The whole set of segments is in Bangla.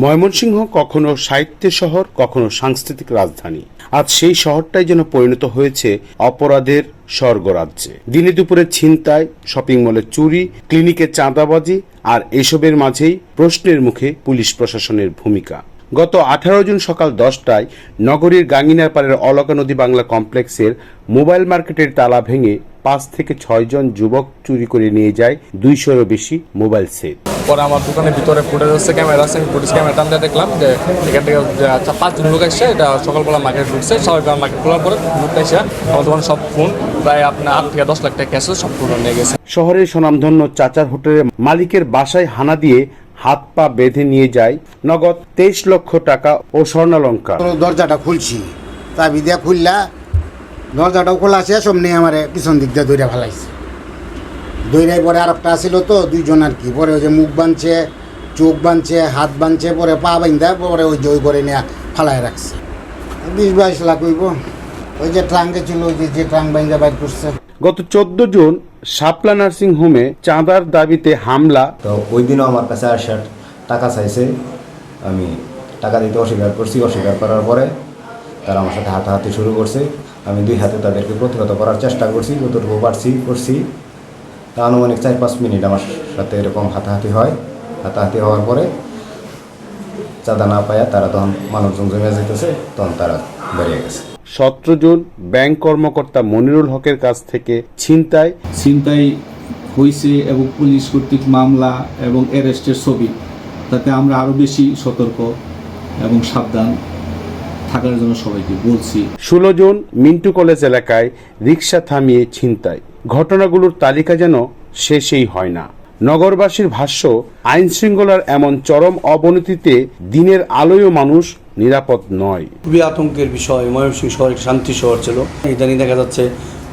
ময়মনসিংহ কখনো সাহিত্যের শহর, কখনো সাংস্কৃতিক রাজধানী। আজ সেই শহরটাই যেন পরিণত হয়েছে অপরাধের স্বর্গরাজ্যে। দিনে দুপুরে ছিনতাই, শপিং মলে চুরি, ক্লিনিকে চাঁদাবাজি আর এসবের মাঝেই প্রশ্নের মুখে পুলিশ প্রশাসনের ভূমিকা। গত আঠারো জুন সকাল দশটায় নগরীর গাঙ্গিনার পাড়ের অলকা নদী বাংলা কমপ্লেক্সের মোবাইল মার্কেটের তালা ভেঙে পাঁচ থেকে ছয়জন যুবক চুরি করে নিয়ে যায় দুইশোরও বেশি মোবাইল সেট। পরে আমার দোকানের ভিতরে ফুটেজ হচ্ছে ক্যামেরা আছে আমি ফুটেজ ক্যামেরা টানতে দেখলাম যে এখান থেকে যে আচ্ছা পাঁচজন লোক এসছে এটা সকালবেলা মার্কেট ঢুকছে সবাই মার্কেট খোলার পরে লোকটা এসে আমার দোকানে সব ফোন প্রায় আপনার আট থেকে দশ লাখ টাকা ক্যাশ সব ফোন নিয়ে গেছে। শহরের স্বনামধন্য চাচার হোটেলের মালিকের বাসায় হানা দিয়ে হাত পা বেঁধে নিয়ে যায় নগদ তেইশ লক্ষ টাকা ও স্বর্ণালঙ্কার। দরজাটা খুলছি চাবি বিদ্যা খুললা দরজাটাও খোলা আছে সব নিয়ে আমার পিছন দিক দিয়ে দইরা ফেলাইছে। দইরাই পরে আর একটা আসিল তো দুইজন আর কি। পরে ওই যে মুখ বাঁধছে চোখ বাঁধছে হাত বাঁধছে পরে পা বাঁধা পরে ওই যে ওই করে নিয়ে ফালাই রাখছে। বিশ বাইশ লাখ হইব। ওই যে ট্রাঙ্কে ছিল ওই যে যে ট্রাঙ্ক বাইন্দা বাইর করছে। গত চোদ্দ জুন শাপলা নার্সিং হোমে চাঁদার দাবিতে হামলা। তো ওই দিনও আমার কাছে আসার টাকা চাইছে। আমি টাকা দিতে অস্বীকার করছি অস্বীকার করার পরে তারা আমার সাথে হাতাহাতি শুরু করছে। আমি দুই হাতে তাদেরকে প্রতিহত করার চেষ্টা করছি যতটুকু পারছি করছি। আনুমানিক চার পাঁচ মিনিট আমার সাথে এরকম হাতাহাতি হয়। হাতাহাতি হওয়ার পরে চাঁদা না পায়া তারা তখন মানুষজন জমে যেতেছে তখন তারা বেরিয়ে গেছে। সতেরো জুন ব্যাংক কর্মকর্তা মনিরুল হকের কাছ থেকে ছিনতাই। ছিনতাই হয়েছে এবং পুলিশ কর্তৃক মামলা এবং অ্যারেস্টের ছবি। তাতে আমরা আরও বেশি সতর্ক এবং সাবধান থাকার জন্য সবাইকে বলছি। ষোলো জুন মিন্টু কলেজ এলাকায় রিক্সা থামিয়ে ছিনতাই। ঘটনাগুলোর তালিকা যেন শেষেই হয় না। নগরবাসীর ভাষ্য আইন শৃঙ্খলার এমন চরম অবনতিতে দিনের আলোয় মানুষ নিরাপদ নয়। খুবই আতঙ্কের বিষয়। ময়মনসিংহ শহর একটি শান্তি শহর ছিল। ইদানিং দেখা যাচ্ছে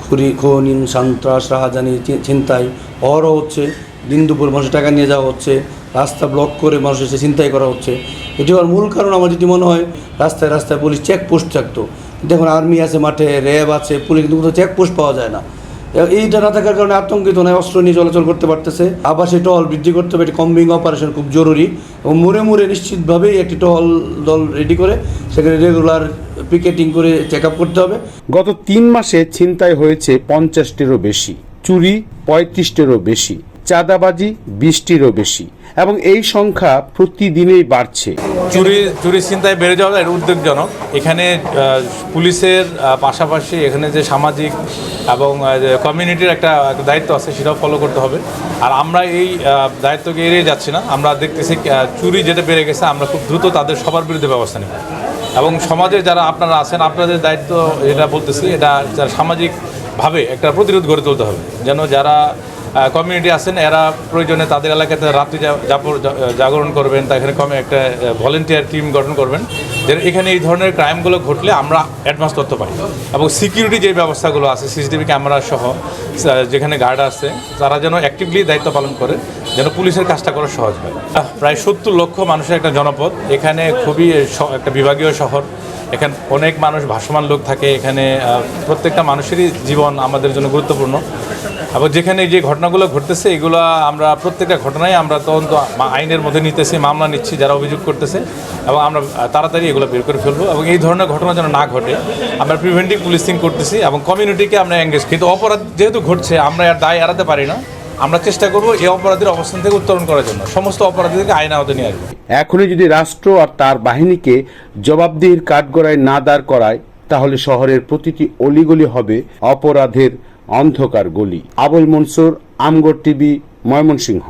খুরি খনিন সন্ত্রাস রাহাজানি ছিনতাই অহরহ হচ্ছে। দিন দুপুর মানুষের টাকা নিয়ে যাওয়া হচ্ছে। রাস্তা ব্লক করে মানুষের এসে ছিনতাই করা হচ্ছে। এটি হওয়ার মূল কারণ আমার যদি মনে হয়, রাস্তায় রাস্তায় পুলিশ চেকপোস্ট থাকতো। দেখুন আর্মি আছে মাঠে র্যাব আছে, পুলিশ কিন্তু কোথাও চেকপোস্ট পাওয়া যায় না। এইটা না থাকার কারণে আতঙ্কিত নয়, অস্ত্র নিয়ে চলাচল করতে পারতেছে। আবার সেই টহল বৃদ্ধি করতে হবে একটি কম্বিং অপারেশন খুব জরুরি। এবং মুড়ে মুড়ে নিশ্চিতভাবেই একটি টহল দল রেডি করে, সেখানে রেগুলার পিকেটিং করে চেক আপ করতে হবে। গত তিন মাসে ছিনতাই হয়েছে পঞ্চাশটিরও বেশি, চুরি পঁয়ত্রিশটিরও বেশি। চাঁদাবাজি বিশটিরও বেশি এবং এই সংখ্যা প্রতিদিনেই বাড়ছে। চুরি চুরি চিন্তায় বেড়ে যাওয়া এটা উদ্বেগজনক। এখানে পুলিশের পাশাপাশি এখানে যে সামাজিক এবং কমিউনিটির একটা দায়িত্ব আছে সেটাও ফলো করতে হবে। আর আমরা এই দায়িত্বকে এড়িয়ে যাচ্ছি না। আমরা দেখতেছি চুরি যেটা বেড়ে গেছে, আমরা খুব দ্রুত তাদের সবার বিরুদ্ধে ব্যবস্থা নেব। এবং সমাজে যারা আপনারা আছেন, আপনাদের দায়িত্ব যেটা বলতেছি, এটা সামাজিকভাবে একটা প্রতিরোধ গড়ে তুলতে হবে। যেন যারা কমিউনিটি আছেন, এরা প্রয়োজনে তাদের এলাকাতে রাত্রি জাগরণ করবেন তা এখানে কমে একটা ভলেন্টিয়ার টিম গঠন করবেন, যে এখানে এই ধরনের ক্রাইমগুলো ঘটলে আমরা অ্যাডভান্স তথ্য পাই। এবং সিকিউরিটি যে ব্যবস্থাগুলো আছে সিসিটিভি ক্যামেরা সহ যেখানে গার্ড আছে, তারা যেন অ্যাক্টিভলি দায়িত্ব পালন করে, যেন পুলিশের কাজটা করা সহজ হয়। প্রায় সত্তর লক্ষ মানুষের একটা জনপদ, এখানে খুবই একটা বিভাগীয় শহর, এখানে অনেক মানুষ ভাসমান লোক থাকে, এখানে প্রত্যেকটা মানুষেরই জীবন আমাদের জন্য গুরুত্বপূর্ণ। এবং যেখানে যে ঘটনাগুলো ঘটতেছে, এগুলো আমরা প্রত্যেকটা ঘটনায় আমরা তদন্ত আইনের মধ্যে নিতেছি, মামলা নিচ্ছি, যারা অভিযোগ করতেছে, এবং আমরা তাড়াতাড়ি এগুলো বের করে ফেলব, এবং এই ধরনের ঘটনা যেন না ঘটে, আমরা প্রিভেন্টিভ পুলিশিং করতেছি, এবং কমিউনিটিকে আমরা এঙ্গেজ কিন্তু অপরাধ যেহেতু ঘটছে, আমরা আর দায় এড়াতে পারি না, আমরা চেষ্টা করব এই অপরাধীর অবস্থান থেকে উত্তরণ করার জন্য, সমস্ত অপরাধীদেরকে আইন আওতায় নিয়ে আসব। এখনই যদি রাষ্ট্র আর তার বাহিনীকে জবাবদিহির কাঠগড়ায় না দাঁড় করায়, তাহলে শহরের প্রতিটি অলিগলি হবে অপরাধের অন্ধকার গলি। আবুল মনসুর আমগর টিভি ময়মনসিংহ।